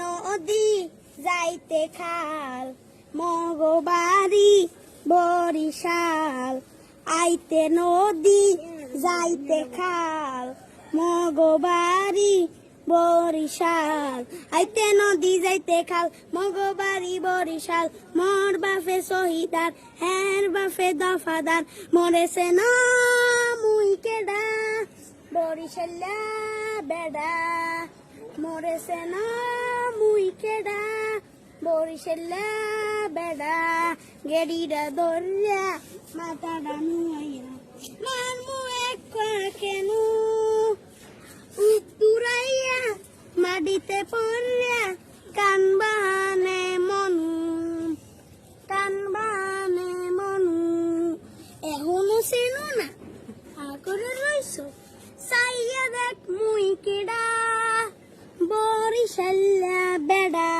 নদী যাইতে খাল মগবাড়ি বরিশাল। আইতে নদী যাইতে খাল মগবাড়ি বরিশাল। আইতে নদী যাইতে খাল মগবাড়ি বরিশাল। মোর বাফে শহীদার হ্যার বাফে দফাদার। মরেছে না বরিশাল্লা বেডা। মরেছে না মুই কেডা? বরিশাল্লা বেডা। গেডিরা দরিয়া মাথাটা নুয়াইয়া মার মু এক কেন? উত্তুরাইয়া মাটিতে পড়িয়া কান বাহানে মনু। কান বাহানে মনু। এখনও চেনো না? আগরে রইছ? চাইয়া দেখ মুই কেডা বরিশাল্লা বেডা